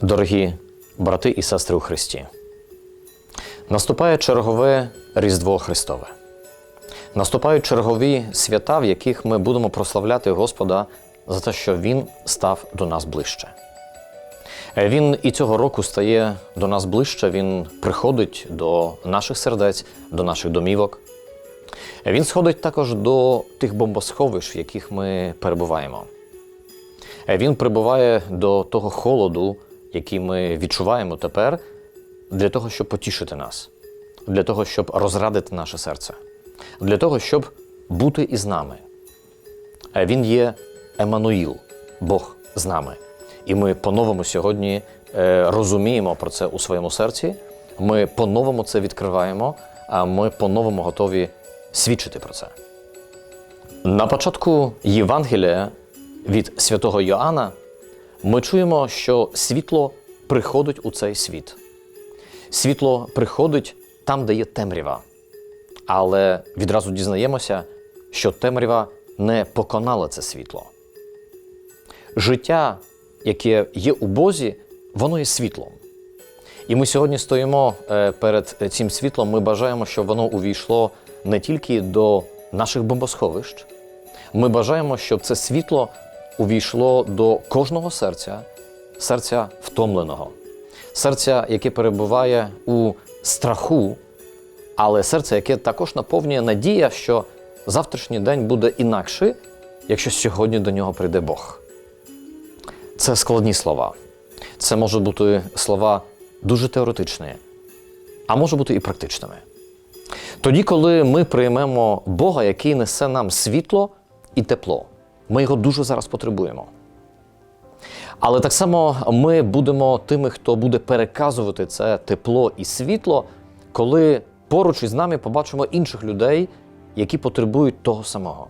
Дорогі брати і сестри у Христі, наступає чергове Різдво Христове. Наступають чергові свята, в яких ми будемо прославляти Господа за те, що Він став до нас ближче. Е, Він і цього року стає до нас ближче, Він приходить до наших сердець, до наших домівок. Е, Він сходить також до тих бомбосховищ, в яких ми перебуваємо. Е, Він прибуває до того холоду, який ми відчуваємо тепер, для того, щоб потішити нас, для того, щоб розрадити наше серце, для того, щоб бути із нами. Е, Він є Еммануїл, Бог з нами. І ми по-новому сьогодні е, розуміємо про це у своєму серці. Ми по-новому це відкриваємо, а ми по-новому готові свідчити про це. На початку Євангелія від святого Йоанна ми чуємо, що світло приходить у цей світ. Світло приходить там, де є темрява. Але відразу дізнаємося, що темрява не поконала це світло. Життя, яке є у Бозі, воно є світлом. І ми сьогодні стоїмо е, перед цим світлом. Ми бажаємо, щоб воно увійшло не тільки до наших бомбосховищ. Ми бажаємо, щоб це світло увійшло до кожного серця, серця втомленого, серця, яке перебуває у страху, але серце, яке також наповнює надія, що завтрашній день буде інакший, якщо сьогодні до нього прийде Бог. Це складні слова. Це можуть бути слова дуже теоретичні, а може бути і практичними. Тоді, коли ми приймемо Бога, який несе нам світло і тепло, ми його дуже зараз потребуємо. Але так само ми будемо тими, хто буде переказувати це тепло і світло, коли поруч із нами побачимо інших людей, які потребують того самого.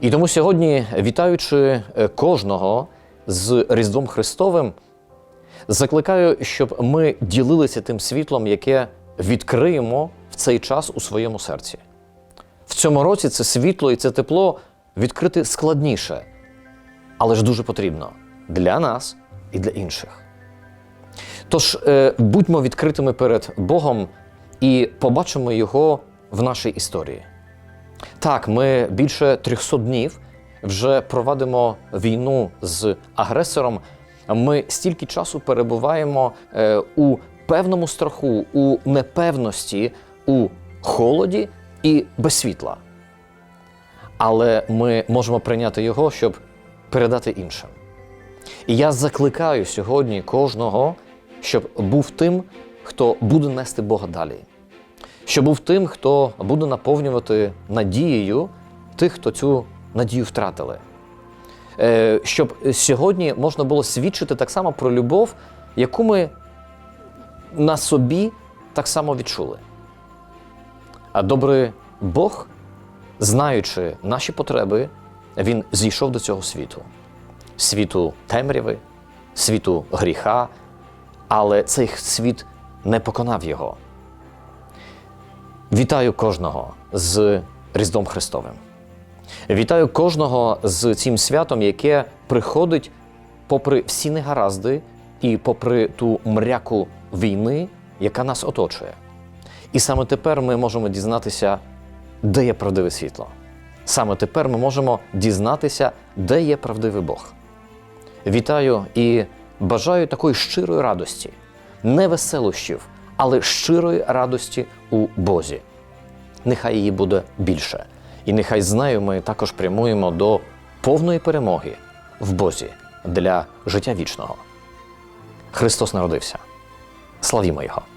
І тому сьогодні, вітаючи е, кожного з Різдвом Христовим, закликаю, щоб ми ділилися тим світлом, яке відкриємо в цей час у своєму серці. В цьому році це світло і це тепло відкрити складніше, але ж дуже потрібно для нас і для інших. Тож е, будьмо відкритими перед Богом і побачимо Його в нашій історії. Так, ми більше 300 днів вже проводимо війну з агресором. Ми стільки часу перебуваємо е, у певному страху, у непевності, у холоді і без світла. Але ми можемо прийняти його, щоб передати іншим. І я закликаю сьогодні кожного, щоб був тим, хто буде нести Бога далі що був тим, хто буде наповнювати надією тих, хто цю надію втратили. Е, Щоб сьогодні можна було свідчити так само про любов, яку ми на собі так само відчули. А добрий Бог, знаючи наші потреби, Він зійшов до цього світу, світу темряви, світу гріха, але цей світ не поконав його. Вітаю кожного з Різдвом Христовим. Вітаю кожного з цим святом, яке приходить попри всі негаразди і попри ту мряку війни, яка нас оточує. І саме тепер ми можемо дізнатися, де є правдиве світло. Саме тепер ми можемо дізнатися, де є правдивий Бог. Вітаю і бажаю такої щирої радості, не веселощів, але щирої радості у Бозі. Нехай її буде більше. І нехай з нею ми також прямуємо до повної перемоги в Бозі для життя вічного. Христос народився. Славімо Його!